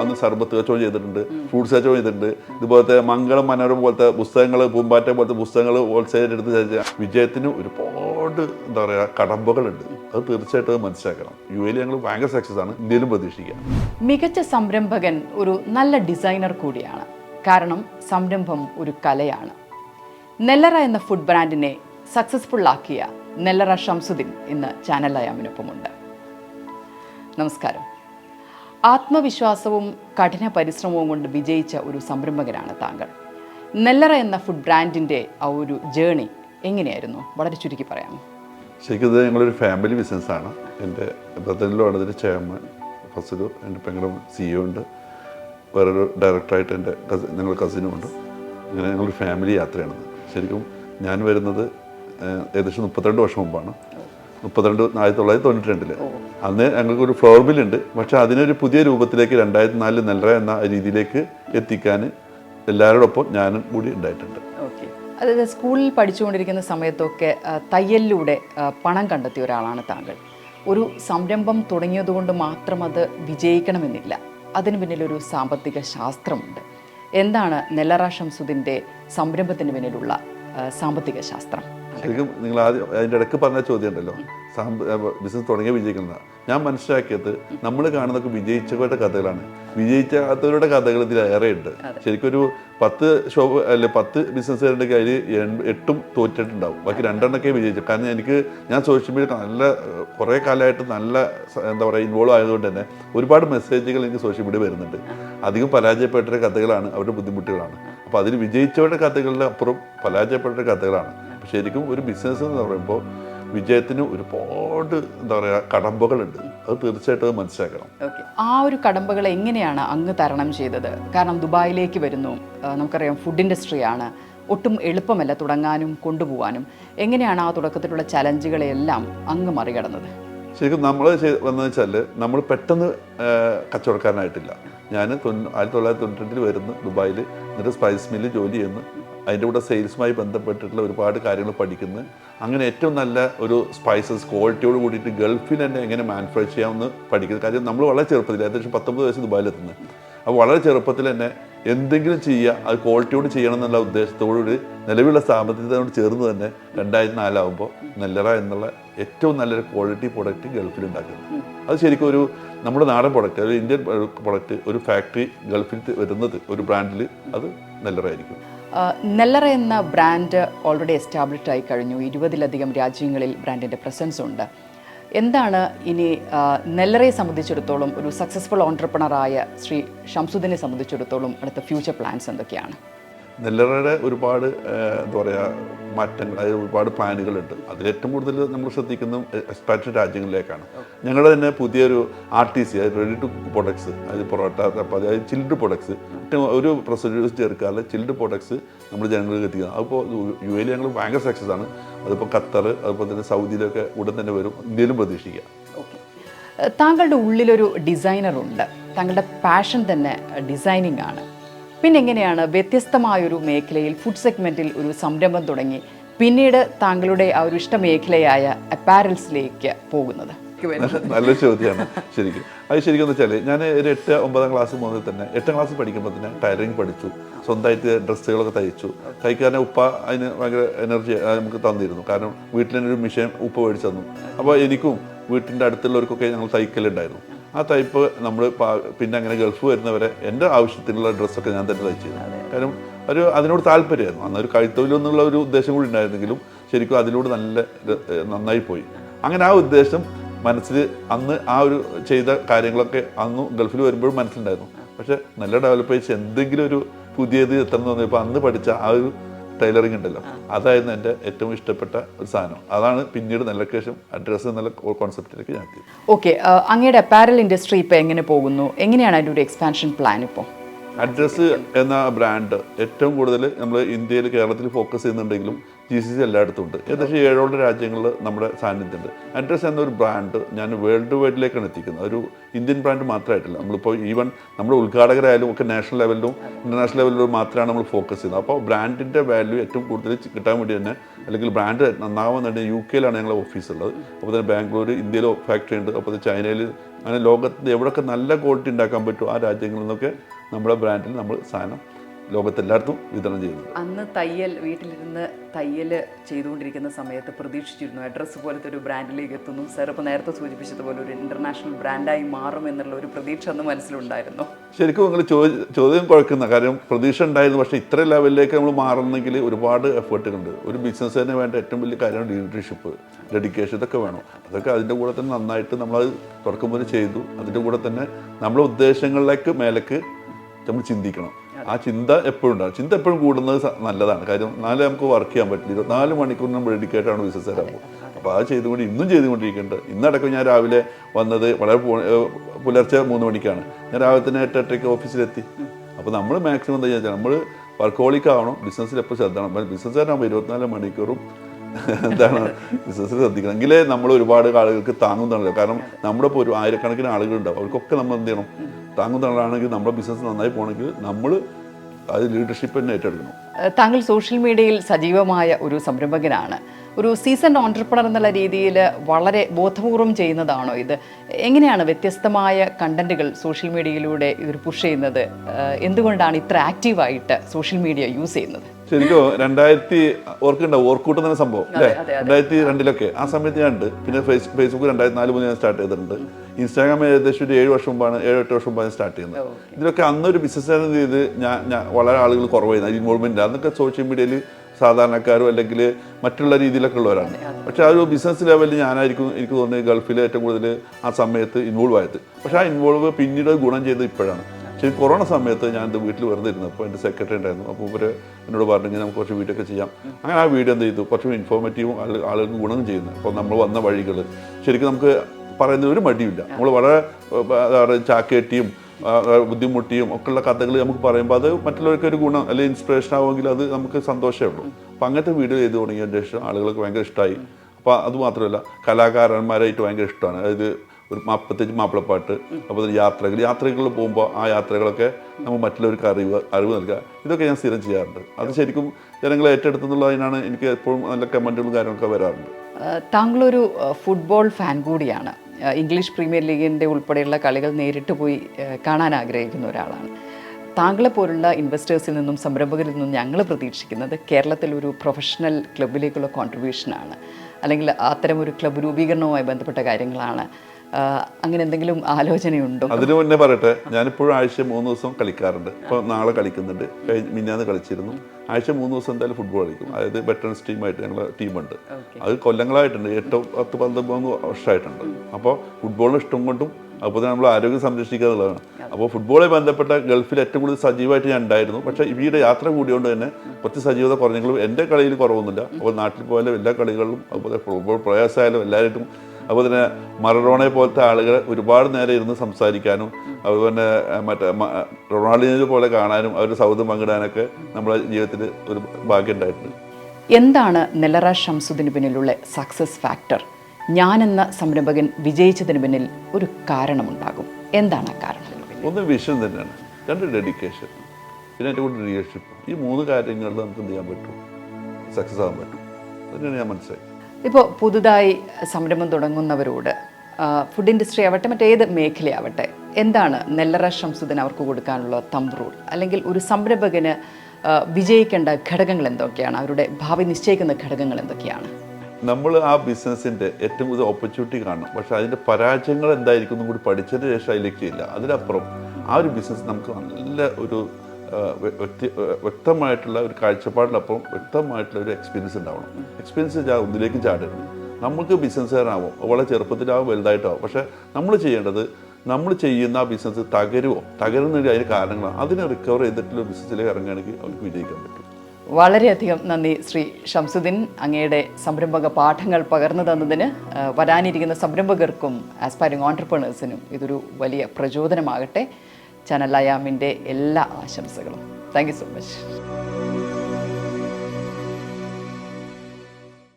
അന്ന് സർബത്ത് കച്ചവടം ചെയ്തിട്ടുണ്ട് ഫ്രൂട്ട്സ് കച്ചവടം ചെയ്തിട്ടുണ്ട്. ഇതുപോലത്തെ മംഗളം മനോരമ പോലത്തെ പുസ്തകങ്ങൾ പൂമ്പാറ്റ പോലത്തെ പുസ്തകങ്ങൾ ഹോൾസെയിൽ എടുത്ത് ചെയ്ത വിജയത്തിന് ഒരുപാട് എന്താ പറയുക കടമ്പകളുണ്ട്. അത് തീർച്ചയായിട്ടും അത് മനസ്സിലാക്കണം. യു എയിൽ ഞങ്ങൾ ഭയങ്കര സക്സസ് ആണ്. ഇന്ത്യയിലും പ്രതീക്ഷിക്കാം. മികച്ച സംരംഭകൻ ഒരു നല്ല ഡിസൈനർ കൂടിയാണ്. കാരണം സംരംഭം ഒരു കലയാണ്. നെല്ലറ എന്ന ഫുഡ് ബ്രാൻഡിനെ സക്സസ്ഫുൾ ആക്കിയ നെല്ലറ ഷംസുദ്ദീൻ ഇന്ന് ചാനൽ അയാമിനൊപ്പമുണ്ട് നമസ്കാരം. ആത്മവിശ്വാസവും കഠിന പരിശ്രമവും കൊണ്ട് വിജയിച്ച ഒരു സംരംഭകനാണ് താങ്കൾ. നെല്ലറ എന്ന ഫുഡ് ബ്രാൻഡിന്റെ ആ ഒരു ജേണി എങ്ങനെയായിരുന്നു? വളരെ ചുരുക്കി പറയാമോ? ശരിക്കും ഇത് ഞങ്ങളൊരു ഫാമിലി ബിസിനസ്സാണ് എന്റെ ബ്രദറിലുമാണ് ഇതിന്റെ ചെയർമാൻ ഫസലു. എന്റെ പെങ്ങളും സിഇഒ ഉണ്ട്. വേറൊരു ഡയറക്ടറായിട്ട് എന്റെ കസിൻ ഞങ്ങളുടെ കസിനും ഉണ്ട്. ഇങ്ങനെ ഞങ്ങളൊരു ഫാമിലി യാത്രയാണ്. ശരിക്കും ഞാൻ വരുന്നത് ഏകദേശം മുപ്പത്തിരണ്ട് വർഷം മുമ്പാണ്. മുപ്പത്തിരണ്ട് ആയിരത്തി തൊള്ളായിരത്തി തൊണ്ണൂറ്റി രണ്ടിൽ അന്ന് ഞങ്ങൾക്ക് ഒരു ഫ്ലോർ ബില്ലുണ്ട് പക്ഷെ അതിനൊരു പുതിയ രൂപത്തിലേക്ക് രണ്ടായിരത്തി നാലിൽ നെല്ലറ എന്ന രീതിയിലേക്ക് എത്തിക്കാൻ എല്ലാവരോടൊപ്പം ഞാനും കൂടി ഉണ്ടായിട്ടുണ്ട്. അതായത് സ്കൂളിൽ പഠിച്ചുകൊണ്ടിരിക്കുന്ന സമയത്തൊക്കെ തയ്യലിലൂടെ പണം കണ്ടെത്തിയ ഒരാളാണ് താങ്കൾ. ഒരു സംരംഭം തുടങ്ങിയതുകൊണ്ട് മാത്രം അത് വിജയിക്കണമെന്നില്ല. അതിന് പിന്നിലൊരു സാമ്പത്തിക ശാസ്ത്രമുണ്ട്. എന്താണ് നെല്ലറ ഷംസുദിന്റെ സംരംഭത്തിന് പിന്നിലുള്ള സാമ്പത്തിക ശാസ്ത്രം? ശരിക്കും നിങ്ങൾ ആദ്യം അതിന്റെ ഇടയ്ക്ക് പറഞ്ഞ ചോദ്യം ഉണ്ടല്ലോ ബിസിനസ് തുടങ്ങിയ വിജയിക്കുന്നത് ഞാൻ മനസ്സിലാക്കിയത് നമ്മൾ കാണുന്നതൊക്കെ വിജയിച്ചവരുടെ കഥകളാണ്. വിജയിക്കാത്തവരുടെ കഥകൾ ഇതിൽ ഉണ്ട് ശരിക്കും ഒരു പത്ത് ഷോപ്പ് അല്ല പത്ത് ബിസിനസ്സുകാരുടെ കയ്യിൽ എട്ടും തോറ്റിട്ടുണ്ടാവും. ബാക്കി രണ്ടെണ്ണൊക്കെ വിജയിച്ചു. കാരണം എനിക്ക് ഞാൻ സോഷ്യൽ മീഡിയ നല്ല കുറേ കാലമായിട്ട് നല്ല എന്താ പറയുക ഇൻവോൾവ് ആയതുകൊണ്ട് തന്നെ ഒരുപാട് മെസ്സേജുകൾ എനിക്ക് സോഷ്യൽ മീഡിയ വരുന്നുണ്ട്. അധികം പരാജയപ്പെട്ട കഥകളാണ് അവരുടെ ബുദ്ധിമുട്ടുകളാണ്. അപ്പോൾ അതിൽ വിജയിച്ചവരുടെ കഥകളുടെ അപ്പുറം പരാജയപ്പെട്ട കഥകളാണ്. ശരിക്കും ഒരു ബിസിനസ് എന്ന് പറയുമ്പോൾ വിജയത്തിന് ഒരുപാട് എന്താ പറയുക കടമ്പകളുണ്ട്. അത് തീർച്ചയായിട്ടും മനസ്സിലാക്കണം. ആ ഒരു കടമ്പകൾ എങ്ങനെയാണ് അങ്ങ് തരണം ചെയ്തത്? കാരണം ദുബായിലേക്ക് വരുന്നു. നമുക്കറിയാം ഫുഡ് ഇൻഡസ്ട്രിയാണ് ഒട്ടും എളുപ്പമല്ല തുടങ്ങാനും കൊണ്ടുപോകാനും എങ്ങനെയാണ് ആ തുടക്കത്തിലുള്ള ചലഞ്ചുകളെല്ലാം അങ്ങ് മറികടന്നത്? ശരിക്കും നമ്മൾ വന്നു വെച്ചാൽ നമ്മൾ പെട്ടെന്ന് കച്ചവടക്കാരനായിട്ടില്ല. ഞാൻ തൊണ്ണൂ ആയിരത്തി തൊള്ളായിരത്തി തൊണ്ണൂറ്റി രണ്ടിൽ വരുന്നു ദുബായിൽ എന്നിട്ട് സ്പൈസ് മില്ലിൽ ജോലി ചെയ്യുന്നു. അതിന്റെ കൂടെ സെയിൽസുമായി ബന്ധപ്പെട്ടിട്ടുള്ള ഒരുപാട് കാര്യങ്ങൾ പഠിക്കുന്നു. അങ്ങനെ ഏറ്റവും നല്ല ഒരു സ്പൈസസ് ക്വാളിറ്റിയോട് കൂടിയിട്ട് ഗൾഫിൽ തന്നെ എങ്ങനെ മാനുഫാക്ചർ ചെയ്യാമെന്ന് പഠിക്കുന്നത് കാര്യം നമ്മൾ വളരെ ചെറുപ്പത്തിൽ ഏകദേശം പത്തൊമ്പത് വയസ്സ് ദുബായിലെത്തുന്നത് അപ്പോൾ വളരെ ചെറുപ്പത്തിൽ തന്നെ എന്തെങ്കിലും ചെയ്യുക അത് ക്വാളിറ്റിയോട് ചെയ്യണം എന്നുള്ള ഉദ്ദേശത്തോടുകൂടി നിലവിലുള്ള സാമ്പത്തികത്തോട് ചേർന്ന് തന്നെ രണ്ടായിരത്തി നാലാവുമ്പോൾ നെല്ലറ എന്നുള്ള ഏറ്റവും നല്ലൊരു ക്വാളിറ്റി പ്രൊഡക്റ്റ് ഗൾഫിൽ ഉണ്ടാക്കുന്നത് അത് ശരിക്കും ഒരു നമ്മുടെ നാടൻ പ്രൊഡക്റ്റ് അതായത് ഇന്ത്യൻ പ്രൊഡക്റ്റ് ഒരു ഫാക്ടറി ഗൾഫിൽ വരുന്നത് ഒരു ബ്രാൻഡിൽ അത് നെല്ലറ ആയിരിക്കും നെല്ലറ എന്ന ബ്രാൻഡ് ഓൾറെഡി എസ്റ്റാബ്ലിഷ് ആയി കഴിഞ്ഞു. ഇരുപതിലധികം രാജ്യങ്ങളിൽ ബ്രാൻഡിന്റെ പ്രസൻസ് ഉണ്ട്. എന്താണ് ഇനി നെല്ലറയെ സംബന്ധിച്ചിടത്തോളം ഒരു സക്സസ്ഫുൾ ഓൺട്രപ്രണറായ ശ്രീ ഷംസുദ്ദീനെ സംബന്ധിച്ചിടത്തോളം അടുത്ത ഫ്യൂച്ചർ പ്ലാൻസ് എന്തൊക്കെയാണ്? നെല്ലറയുടെ ഒരുപാട് എന്താ പറയുക മാറ്റങ്ങൾ അതായത് ഒരുപാട് പ്ലാനുകളുണ്ട്. അതിൽ ഏറ്റവും കൂടുതൽ നമ്മൾ ശ്രദ്ധിക്കുന്നത് എക്സ്പാൻഷൻ രാജ്യങ്ങളിലേക്കാണ്. ഞങ്ങളുടെ തന്നെ പുതിയൊരു ആർ ടി സി അതായത് റെഡി ടു പ്രൊഡക്ട്സ് അതായത് പൊറോട്ട അതായത് ചിൽഡ് പ്രൊഡക്ട്സ് ഒരു പ്രൊസീജിയേഴ്സ് ചേർക്കാതെ ചിൽഡ് പ്രൊഡക്ട്സ് നമ്മൾ ജനങ്ങളിലേക്ക് എത്തിക്കുന്നത് അതിപ്പോൾ യു എയിൽ ഞങ്ങൾ ഭയങ്കര സക്സസ് ആണ്. അതിപ്പോൾ ഖത്തർ അതുപോലെ തന്നെ സൗദിയിലൊക്കെ ഉടൻ തന്നെ വരും. ഇന്ത്യയിലും പ്രതീക്ഷിക്കുക ഏഹ് താങ്കളുടെ ഉള്ളിലൊരു ഡിസൈനർ ഉണ്ട്. താങ്കളുടെ പാഷൻ തന്നെ ഡിസൈനിങ് ആണ്. പിന്നെ എങ്ങനെയാണ് വ്യത്യസ്തമായൊരു മേഖലയിൽ ഫുഡ് സെഗ്മെന്റിൽ ഒരു സംരംഭം തുടങ്ങി? പിന്നീട് താങ്കളുടെ ആ ഒരു ഇഷ്ട മേഖലയായ അപ്പാരൽസിലേക്ക് പോകുന്നത്. നല്ല ചോദ്യമാണ് ശരിക്കും. അത് ശരിക്കും വെച്ചാൽ ഞാൻ ഒരു എട്ട് ഒമ്പതാം ക്ലാസ് മുതൽ തന്നെ എട്ടാം ക്ലാസ് പഠിക്കുമ്പോൾ തന്നെ ടൈലറിങ് പഠിച്ചു. സ്വന്തമായിട്ട് ഡ്രസ്സുകളൊക്കെ തയ്ച്ചു. തയ്ക്കാൻ ഉപ്പ അതിന് ഭയങ്കര എനർജി നമുക്ക് തന്നിരുന്നു. കാരണം വീട്ടിൽ ഒരു മിഷൻ ഉപ്പ് മേടിച്ചു തന്നു. അപ്പോൾ എനിക്കും വീട്ടിന്റെ അടുത്തുള്ളവർക്കൊക്കെ ഞങ്ങൾ തയ്ക്കലുണ്ടായിരുന്നു ആ തയ്പ്പ് നമ്മൾ പിന്നെ അങ്ങനെ ഗൾഫ് വരുന്നവരെ എന്റെ ആവശ്യത്തിനുള്ള ഡ്രസ്സൊക്കെ ഞാൻ തന്നെ തയ്ച്ചു കാരണം ഒരു അതിനോട് താല്പര്യമായിരുന്നു. അന്ന് ഒരു കഴുത്തൊഴിലെന്നുള്ള ഒരു ഉദ്ദേശം കൂടി ഉണ്ടായിരുന്നെങ്കിലും ശരിക്കും അതിലൂടെ നല്ല നന്നായി പോയി. അങ്ങനെ ആ ഉദ്ദേശം മനസ്സിൽ അന്ന് ആ ഒരു ചെയ്ത കാര്യങ്ങളൊക്കെ അന്ന് ഗൾഫിൽ വരുമ്പോഴും മനസ്സിലുണ്ടായിരുന്നു. പക്ഷെ നല്ല ഡെവലപ്പ് ചെയ്ത് എന്തെങ്കിലും ഒരു പുതിയത് എത്തണം എന്ന് പറഞ്ഞപ്പോൾ അന്ന് പഠിച്ച ആ ഒരു ടൈലറിംഗ് ഉണ്ടല്ലോ. അതായിരുന്നു എന്റെ ഏറ്റവും ഇഷ്ടപ്പെട്ട ഒരു സാധനം. അതാണ് പിന്നീട് നല്ല ശേഷം അഡ്രസ്സ് എന്നുള്ള കോൺസെപ്റ്റിലേക്ക് ഞാൻ എത്തിയത്. ഓക്കെ അങ്ങയുടെ അപ്പാരൽ ഇൻഡസ്ട്രി ഇപ്പോൾ എങ്ങനെ പോകുന്നു? എങ്ങനെയാണ് അതിന്റെ ഒരു എക്സ്പാൻഷൻ പ്ലാൻ ഇപ്പോൾ അഡ്രസ് എന്ന ബ്രാൻഡ് ഏറ്റവും കൂടുതൽ നമ്മൾ ഇന്ത്യയിൽ കേരളത്തിൽ ഫോക്കസ് ചെയ്യുന്നുണ്ടെങ്കിലും ജി സി സി എല്ലായിടത്തും ഉണ്ട്. ഏകദേശം ഏഴോളം രാജ്യങ്ങളിൽ നമ്മുടെ സാന്നിധ്യമുണ്ട് അഡ്രസ് എന്നൊരു ബ്രാൻഡ് ഞാൻ വേൾഡ് വൈഡിലേക്കാണ് എത്തിക്കുന്നത്. ഒരു ഇന്ത്യൻ ബ്രാൻഡ് മാത്രമായിട്ടില്ല നമ്മളിപ്പോൾ ഈവൻ നമ്മുടെ ഉദ്ഘാടകരായാലും ഒക്കെ നാഷണൽ ലെവലിലും ഇന്റർനാഷണൽ ലെവലിലും മാത്രമാണ് നമ്മൾ ഫോക്കസ് ചെയ്യുന്നത്. അപ്പോൾ ബ്രാൻഡിന്റെ വാല്യൂ ഏറ്റവും കൂടുതൽ കിട്ടാൻ വേണ്ടി തന്നെ അല്ലെങ്കിൽ ബ്രാൻഡ് നന്നാവാൻ തന്നെ യു കെയിലാണ് ഞങ്ങളുടെ ഓഫീസ് ഉള്ളത്. അപ്പോൾ തന്നെ ബാംഗ്ലൂർ ഇന്ത്യയിൽ ഫാക്ടറി ഉണ്ട്. അപ്പോൾ ചൈനയിൽ അങ്ങനെ ലോകത്ത് എവിടെയൊക്കെ നല്ല ക്വാളിറ്റി ഉണ്ടാക്കാൻ പറ്റുമോ ആ രാജ്യങ്ങളിൽ നിന്നൊക്കെ നമ്മുടെ ബ്രാൻഡിൽ നമ്മൾ സാധനം ലോകത്തെല്ലായിടത്തും വിതരണം ചെയ്യുന്നു അന്ന് തയ്യൽ വീട്ടിലിരുന്ന് തയ്യൽ ചെയ്തുകൊണ്ടിരിക്കുന്ന സമയത്ത് പ്രതീക്ഷിച്ചിരുന്നു. അഡ്രസ്സ് പോലത്തെ ഒരു ബ്രാൻഡിലേക്ക് എത്തുന്നു. സർ ഇപ്പോൾ നേരത്തെ സൂചിപ്പിച്ചതുപോലെ ഒരു ഇന്റർനാഷണൽ ബ്രാൻഡായി മാറും എന്നുള്ള ഒരു പ്രതീക്ഷ അന്ന് മനസ്സിലുണ്ടായിരുന്നു. ശരിക്കും നിങ്ങൾ ചോദ്യം കുഴക്കുന്ന കാര്യം പ്രതീക്ഷ ഉണ്ടായിരുന്നു. പക്ഷേ ഇത്ര ലെവലിലേക്ക് നമ്മൾ മാറണമെങ്കിൽ ഒരുപാട് എഫേർട്ടുകളുണ്ട് ഒരു ബിസിനസ്സിന് വേണ്ട ഏറ്റവും വലിയ കാര്യമാണ് ലീഡർഷിപ്പ് ഡെഡിക്കേഷൻ ഇതൊക്കെ വേണം. അതൊക്കെ അതിന്റെ കൂടെ തന്നെ നന്നായിട്ട് നമ്മളത് മുതൽ ചെയ്തു. അതിന്റെ കൂടെ തന്നെ നമ്മളെ ഉദ്ദേശങ്ങളിലേക്ക് മേലേക്ക് നമ്മൾ ചിന്തിക്കണം. ആ ചിന്ത എപ്പോഴും ഉണ്ടാകും ചിന്ത എപ്പോഴും കൂടുന്നത് നല്ലതാണ്. കാര്യം നാളെ നമുക്ക് വർക്ക് ചെയ്യാൻ പറ്റില്ല. ഇരുപത്തിനാല് മണിക്കൂർ നമ്മൾ ഡെഡിക്കേറ്റ് ആണ് ബിസിനസ് പോകും അപ്പോൾ അത് ചെയ്തുകൊണ്ട് ഇന്നും ചെയ്തുകൊണ്ടിരിക്കുന്നുണ്ട്. ഇന്നടക്കം ഞാൻ രാവിലെ വന്നത് വളരെ പുലർച്ചെ മൂന്ന് മണിക്കാണ്. ഞാൻ രാവിലെ തന്നെ എട്ട് ഓഫീസിലെത്തി അപ്പോൾ നമ്മൾ മാക്സിമം എന്താ വെച്ചാൽ നമ്മൾ വർക്കോളിക്കാവണം ബിസിനസ്സിൽ എപ്പോൾ ശ്രദ്ധണം ബിസിനസ്സുകാരാകുമ്പോൾ ഇരുപത്തിനാല് മണിക്കൂറും എന്താണ് ബിസിനസ് ശ്രദ്ധിക്കണം. നമ്മൾ ഒരുപാട് ആളുകൾക്ക് താങ്ങുന്നതാണല്ലോ കാരണം നമ്മുടെ ഇപ്പോൾ ഒരു ആയിരക്കണക്കിന് ആളുകളുണ്ടാവും. അവർക്കൊക്കെ നമ്മൾ എന്ത് ചെയ്യണം? താങ്ങുന്നതാണെങ്കിൽ നമ്മുടെ ബിസിനസ് നന്നായി പോകണമെങ്കിൽ നമ്മൾ അത് ലീഡർഷിപ്പ് തന്നെ ഏറ്റെടുക്കണം താങ്കൾ സോഷ്യൽ മീഡിയയിൽ സജീവമായ ഒരു സംരംഭകനാണ്. ഒരു സീസൺ ഓൺടർപ്രണർ എന്നുള്ള രീതിയിൽ വളരെ ബോധപൂർവം ചെയ്യുന്നതാണോ ഇത്? എങ്ങനെയാണ് വ്യത്യസ്തമായ കണ്ടന്റുകൾ സോഷ്യൽ മീഡിയയിലൂടെ ഇവർ പുഷ് ചെയ്യുന്നത്? എന്തുകൊണ്ടാണ് ഇത്ര ആക്റ്റീവായിട്ട് സോഷ്യൽ മീഡിയ യൂസ് ചെയ്യുന്നത്? ശരിക്കും രണ്ടായിരത്തി ഓർക്കുണ്ടോ ഓർക്കൂട്ടം തന്നെ സംഭവം അല്ലേ? രണ്ടായിരത്തി രണ്ടിലൊക്കെ. ആ സമയത്ത് ഞാൻ ഉണ്ട് പിന്നെ ഫേസ് ഫേസ്ബുക്ക് രണ്ടായിരത്തി നാല് മുതൽ ഞാൻ സ്റ്റാർട്ട് ചെയ്തിട്ടുണ്ട്. ഇൻസ്റ്റാഗ്രാം ഏകദേശം ഒരു ഏഴ് വർഷം മുമ്പാണ് ഏഴ് എട്ട് വർഷം മുമ്പാണ് സ്റ്റാർട്ട് ചെയ്യുന്നത്. ഇതിലൊക്കെ അന്നൊരു ബിസിനസ് ചെയ്ത് ഞാൻ ഞാൻ വളരെ ആളുകൾ കുറവായിരുന്നു. ഇൻവോൾവ്മെന്റ് അതൊക്കെ സോഷ്യൽ മീഡിയയിൽ സാധാരണക്കാരും അല്ലെങ്കിൽ മറ്റുള്ള രീതിയിലൊക്കെ ഉള്ളവരാണ്. പക്ഷെ ആ ഒരു ബിസിനസ് ലെവലിൽ ഞാനായിരിക്കും എനിക്ക് തോന്നുന്നത് ഗൾഫിൽ ഏറ്റവും കൂടുതൽ ആ സമയത്ത് ഇൻവോൾവ് ആയത്. പക്ഷെ ആ ഇൻവോൾവ് പിന്നീട് ഗുണം ചെയ്തത് ഇപ്പോഴാണ്. പക്ഷേ കൊറോണ സമയത്ത് ഞാൻ എന്റെ വീട്ടിൽ വെറുതെ ഇരുന്നു അപ്പോൾ എന്റെ സെക്രട്ടറി ഉണ്ടായിരുന്നു. അപ്പോൾ ഇവർ എന്നോട് പറഞ്ഞെങ്കിൽ നമുക്ക് കുറച്ച് വീഡിയോ ഒക്കെ ചെയ്യാം. അങ്ങനെ ആ വീഡിയോ എന്ത് ചെയ്തു? കുറച്ച് ഇൻഫോർമേറ്റീവും ആളുകൾക്ക് ഗുണം ചെയ്യുന്നു. അപ്പോൾ നമ്മൾ വന്ന വഴികൾ ശരിക്കും നമുക്ക് പറയുന്ന ഒരു മടിയില്ല നമ്മൾ വളരെ എന്താ പറയുക ആ, ബുദ്ധിമുട്ടിയും ഒക്കെയുള്ള കഥകൾ നമുക്ക് പറയുമ്പോൾ അത് മറ്റുള്ളവർക്ക് ഒരു ഗുണം അല്ലെങ്കിൽ ഇൻസ്പിറേഷൻ ആവുമെങ്കിൽ അത് നമുക്ക് സന്തോഷമേ ഉള്ളൂ. അപ്പം അങ്ങനത്തെ വീഡിയോ ചെയ്ത് തുടങ്ങിയതിന് ശേഷം ആളുകൾക്ക് ഭയങ്കര ഇഷ്ടമായി അപ്പോൾ അത് മാത്രമല്ല കലാകാരന്മാരായിട്ട് ഭയങ്കര ഇഷ്ടമാണ്. അതായത് ഒരു പ്രത്യേകിച്ച് മാപ്പിളപ്പാട്ട് അപ്പോൾ യാത്രകൾ. യാത്രകളിൽ പോകുമ്പോൾ ആ യാത്രകളൊക്കെ നമ്മൾ മറ്റുള്ളവർക്ക് അറിവ് അറിവ് നൽകുക. ഇതൊക്കെ ഞാൻ സ്ഥിരം ചെയ്യാറുണ്ട്. അത് ശരിക്കും ജനങ്ങളെ ഏറ്റെടുത്തെന്നുള്ളതിനാണ് എനിക്ക് എപ്പോഴും നല്ല കമന്റുകളും കാര്യങ്ങളൊക്കെ വരാറുണ്ട്. താങ്കളൊരു ഫുട്ബോൾ ഫാൻ കൂടിയാണ്. ഇംഗ്ലീഷ് പ്രീമിയർ ലീഗിന്റെ ഉൾപ്പെടെയുള്ള കളികൾ നേരിട്ട് പോയി കാണാൻ ആഗ്രഹിക്കുന്ന ഒരാളാണ്. താങ്കളെ പോലുള്ള ഇൻവെസ്റ്റേഴ്സിൽ നിന്നും സംരംഭകരിൽ നിന്നും ഞങ്ങൾ പ്രതീക്ഷിക്കുന്നത് കേരളത്തിൽ ഒരു പ്രൊഫഷണൽ ക്ലബിലേക്കുള്ള കോൺട്രിബ്യൂഷനാണ് അല്ലെങ്കിൽ അത്തരം ഒരു ക്ലബ് രൂപീകരണവുമായി ബന്ധപ്പെട്ട കാര്യങ്ങളാണ്. അങ്ങനെ എന്തെങ്കിലും ആലോചനയുണ്ടോ? അതിനു മുന്നേ പറയട്ടെ ഞാനിപ്പോഴും ആഴ്ച മൂന്ന് ദിവസം കളിക്കാറുണ്ട്. ഇപ്പോൾ നാളെ കളിക്കുന്നുണ്ട്. കഴിഞ്ഞ മിന്നാന്ന് കളിച്ചിരുന്നു. ആഴ്ച മൂന്ന് ദിവസം എന്തായാലും ഫുട്ബോൾ കളിക്കും. അതായത് വെറ്ററൻസ് ടീമായിട്ട് ഞങ്ങളെ ടീമുണ്ട് അത് കൊല്ലങ്ങളായിട്ടുണ്ട്. എട്ട് പത്ത് പന്ത്രണ്ട് വർഷമായിട്ടുണ്ട്. അപ്പോൾ ഫുട്ബോളിന് ഇഷ്ടം കൊണ്ടും അപ്പോൾ നമ്മൾ ആരോഗ്യം സംരക്ഷിക്കുക എന്നുള്ളതാണ്. അപ്പോൾ ഫുട്ബോളെ ബന്ധപ്പെട്ട ഗൾഫിൽ ഏറ്റവും കൂടുതൽ സജീവമായിട്ട് ഞാൻ ഉണ്ടായിരുന്നു. പക്ഷേ ഇവയുടെ യാത്ര കൂടിയോണ്ട് തന്നെ കുറച്ച് സജീവത കുറഞ്ഞെങ്കിലും എന്റെ കളിയിൽ കുറവൊന്നുമില്ല. അപ്പോൾ നാട്ടിൽ പോയാലും എല്ലാ കളികളിലും അതുപോലെ ഫുട്ബോൾ പ്രയാസമായാലും എല്ലാവരും അതുപോലെ തന്നെ മറഡോണെ പോലത്തെ ആളുകൾ ഒരുപാട് നേരം ഇരുന്ന് സംസാരിക്കാനും അതുപോലെ തന്നെ മറ്റേ റൊണാൾഡിനെ പോലെ കാണാനും അവരുടെ സൗഹൃദം പങ്കിടാനൊക്കെ നമ്മുടെ ജീവിതത്തിൽ ഒരു ഭാഗ്യം ഉണ്ടായിട്ടുണ്ട്. എന്താണ് നെല്ലറ ഷംസുദിന് പിന്നിലുള്ള സക്സസ് ഫാക്ടർ ഞാനെന്ന സംരംഭകൻ വിജയിച്ചതിന് പിന്നിൽ ഒരു കാരണമുണ്ടാകും. എന്താണ് ആ കാരണം ഒന്ന് വിഷൻ തന്നെയാണ്. രണ്ട് ഡെഡിക്കേഷൻ പിന്നെ എന്റെ കൂടെ ലീഡർഷിപ്പ് ഈ മൂന്ന് കാര്യങ്ങളിൽ നമുക്ക് എന്ത് ചെയ്യാൻ പറ്റും? സക്സസ് ആകാൻ പറ്റും. അതിനാണ് ഞാൻ മനസ്സിലാക്കി ഇപ്പോൾ പുതുതായി സംരംഭം തുടങ്ങുന്നവരോട് ഫുഡ് ഇൻഡസ്ട്രി ആവട്ടെ മറ്റേത് മേഖലയാവട്ടെ എന്താണ് നെല്ലറ ശംസുദിന് അവർക്ക് കൊടുക്കാനുള്ള തമ്പ് റൂൾ അല്ലെങ്കിൽ ഒരു സംരംഭകന് വിജയിക്കേണ്ട ഘടകങ്ങൾ എന്തൊക്കെയാണ്? അവരുടെ ഭാവി നിശ്ചയിക്കുന്ന ഘടകങ്ങൾ എന്തൊക്കെയാണ്? നമ്മൾ ആ ബിസിനസ്സിന്റെ ഏറ്റവും കൂടുതൽ ഓപ്പർച്യൂണിറ്റി കാണണം. പക്ഷെ അതിന്റെ പരാജയങ്ങൾ എന്തായിരിക്കും എന്നും കൂടി പഠിച്ചതിന് ശേഷം അതിലേക്ക് ഇല്ല. അതിനപ്പുറം ആ ഒരു ബിസിനസ് നമുക്ക് നല്ല ഒരു വ്യക്തമായിട്ടുള്ള ഒരു കാഴ്ചപ്പാടിലപ്പം വ്യക്തമായിട്ടുള്ള ഒരു എക്സ്പീരിയൻസ് ഉണ്ടാവണം. എക്സ്പീരിയൻസ് ഒന്നിലേക്ക് ചാടരുത്. നമുക്ക് ബിസിനസ്സുകാരാവും വളരെ ചെറുപ്പത്തിലാവും വലുതായിട്ടാവും. പക്ഷേ നമ്മൾ ചെയ്യേണ്ടത് നമ്മൾ ചെയ്യുന്ന ആ ബിസിനസ് തകരുമോ തകരുന്നതിന് അതിന് കാരണങ്ങളാണ് അതിനെ റിക്കവർ ചെയ്തിട്ടുള്ള ബിസിനസ്സിലേക്ക് ഇറങ്ങുകയാണെങ്കിൽ അവർക്ക് വിജയിക്കാൻ പറ്റും. വളരെയധികം നന്ദി ശ്രീ ഷംസുദ്ദീൻ അങ്ങയുടെ സംരംഭക പാഠങ്ങൾ പകർന്നു തന്നതിന് വരാനിരിക്കുന്ന സംരംഭകർക്കും ആസ്പയറിംഗ് ഓൺടർപ്രണേഴ്സിനും ഇതൊരു വലിയ പ്രചോദനമാകട്ടെ. ചാനൽ അയാമിന്റെ എല്ലാ ആശംസകളും. Thank so much